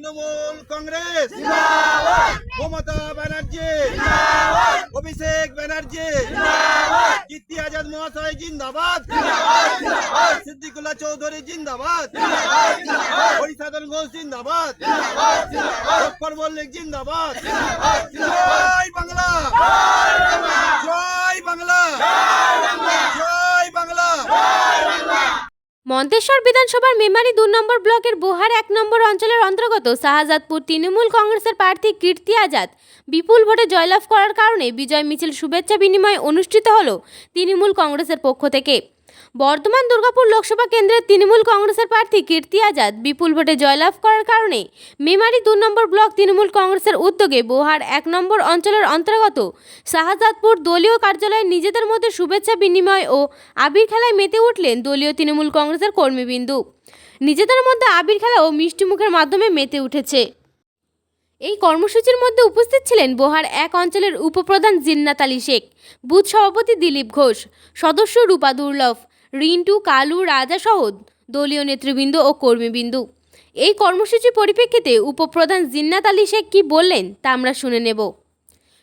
তৃণমূল কংগ্রেস। মমতা ব্যানার্জি। অভিষেক ব্যানার্জি। কীর্তি আজাদ মহাশয় জিন্দাবাদ। সিদ্দিকুল্লাহ চৌধুরী জিন্দাবাদ। হরিসাধন ঘোষ জিন্দাবাদ। জফর মল্লিক জিন্দাবাদ। জয় বাংলা। জয় বাংলা জয় বাংলা মন্তেশ্বর বিধানসভার মেমারি দু নম্বর ব্লকের বোহার এক নম্বর অঞ্চলের অন্তর্গত শাহজাদপুর তৃণমূল কংগ্রেসের প্রার্থী কীর্তি আজাদ বিপুল ভোটে জয়লাভ করার কারণে বিজয় মিছিল শুভেচ্ছা বিনিময় অনুষ্ঠিত হল তৃণমূল কংগ্রেসের পক্ষ থেকে। বর্ধমান দুর্গাপুর লোকসভা কেন্দ্রের তৃণমূল কংগ্রেসের প্রার্থী কীর্তি আজাদ বিপুল ভোটে জয়লাভ করার কারণে মেমারি দু নম্বর ব্লক তৃণমূল কংগ্রেসের উদ্যোগে বোহার এক নম্বর অঞ্চলের অন্তর্গত শাহজাদপুর দলীয় কার্যালয়ে নিজেদের মধ্যে শুভেচ্ছা বিনিময় ও আবির খেলায় মেতে উঠলেন দলীয় তৃণমূল কংগ্রেসের কর্মীবিন্দু। নিজেদের মধ্যে আবির খেলা ও মিষ্টিমুখের মাধ্যমে মেতে উঠেছে। এই কর্মসূচির মধ্যে উপস্থিত ছিলেন বোহার এক অঞ্চলের উপপ্রধান জিন্নাত আলী শেখ, বুথ সভাপতি দিলীপ ঘোষ, সদস্য রূপা দুর্লভ রিন্টু কালু রাজা সহ দলীয় নেতৃবৃন্দ ও কর্মীবৃন্দ। এই কর্মসূচির পরিপ্রেক্ষিতে উপপ্রধান জিন্নাত আলী শেখ কী বললেন তা আমরা শুনে নেব।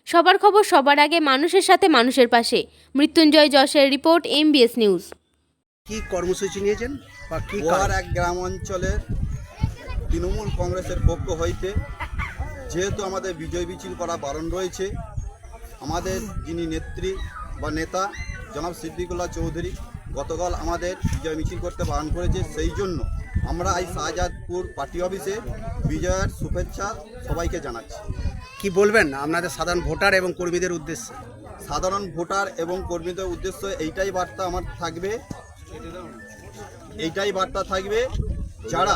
সবার খবর সবার আগে মানুষের সাথে মানুষের পাশে। মৃত্যুঞ্জয় যশের রিপোর্ট এমবিএস নিউজ। কি কর্মসূচি নিয়েছেন বা কি কাজ? এক গ্রাম অঞ্চলের তৃণমূল কংগ্রেসের পক্ষ হইতে যেহেতু আমাদের বিজয় মিছিল করা বারণ রয়েছে আমাদের যিনি নেত্রী বা নেতা জনাব সিদ্দিকুল্লাহ চৌধুরী গতকাল আমাদের বিজয় মিছিল করতে বারণ করেছে সেই জন্য আমরা এই শাহজাদপুর পার্টি অফিসে বিজয়ের শুভেচ্ছা সবাইকে জানাচ্ছি। কি বলবেন? আপনাদের সাধারণ ভোটার এবং কর্মীদের উদ্দেশ্যে? সাধারণ ভোটার এবং কর্মীদের উদ্দেশ্য এইটাই বার্তা আমার থাকবে এইটাই বার্তা থাকবে যারা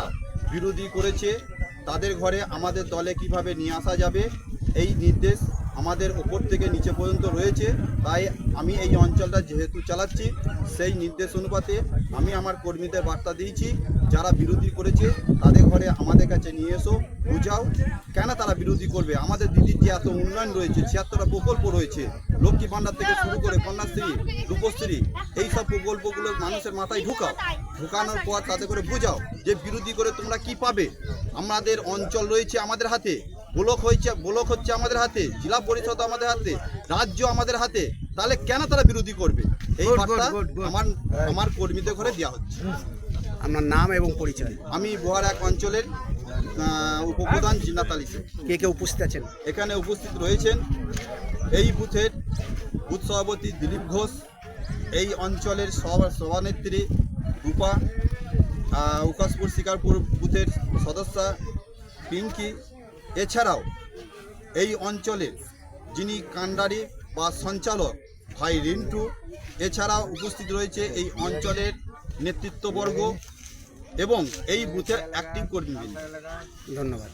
বিরোধী করেছে তাদের ঘরে আমাদের দলে কীভাবে নিয়ে আসা যাবে এই নির্দেশ আমাদের ওপর থেকে নিচে পর্যন্ত রয়েছে। তাই আমি এই অঞ্চলটা যেহেতু চালাচ্ছি, সেই নির্দেশ অনুপাতে আমি আমার কর্মীদের বার্তা দিয়েছি, যারা বিরোধী করেছে তাদের ঘরে আমাদের কাছে নিয়ে এসো, বুঝাও, কেন তারা বিরোধী করবে? আমাদের দিদির যে এত উন্নয়ন রয়েছে, ছিয়াত্তরটা প্রকল্প রয়েছে, লক্ষ্মী ভাণ্ডার থেকে শুরু করে কন্যাশ্রী, রূপশ্রী এই সব প্রকল্পগুলো মানুষের মাথায় ঢুকাও। ঢুকানোর পর তাদের করে বুঝাও যে বিরোধী করে তোমরা কি পাবে? আমাদের অঞ্চল রয়েছে আমাদের হাতে। ব্লক হয়েছে ব্লক হচ্ছে আমাদের হাতে জেলা পরিষদ আমাদের হাতে রাজ্য আমাদের হাতে তাহলে কেন তারা বিরোধী করবে? এই বার্তা. আমার আমার কর্মীদের ঘরে দেওয়া হচ্ছে। আপনার নাম এবং পরিচয়। আমি বোহার এক অঞ্চলের উপপ্রধান জিন্নাত আলী কে কে উপস্থিত আছেন? এখানে উপস্থিত রয়েছেন এই বুথের বুথ সভাপতি দিলীপ ঘোষ এই অঞ্চলের সভা- সভানেত্রী রূপা আহ, উকাসপুর শিকারপুর বুথের সদস্যা পিঙ্কি এছাড়াও এই অঞ্চলের যিনি কান্ডারি বা সঞ্চালক ভাই রিন্টু, এছাড়াও উপস্থিত রয়েছে এই অঞ্চলের নেতৃত্ববর্গ এবং এই বুথের অ্যাক্টিভ কর্মীবৃন্দ। ধন্যবাদ।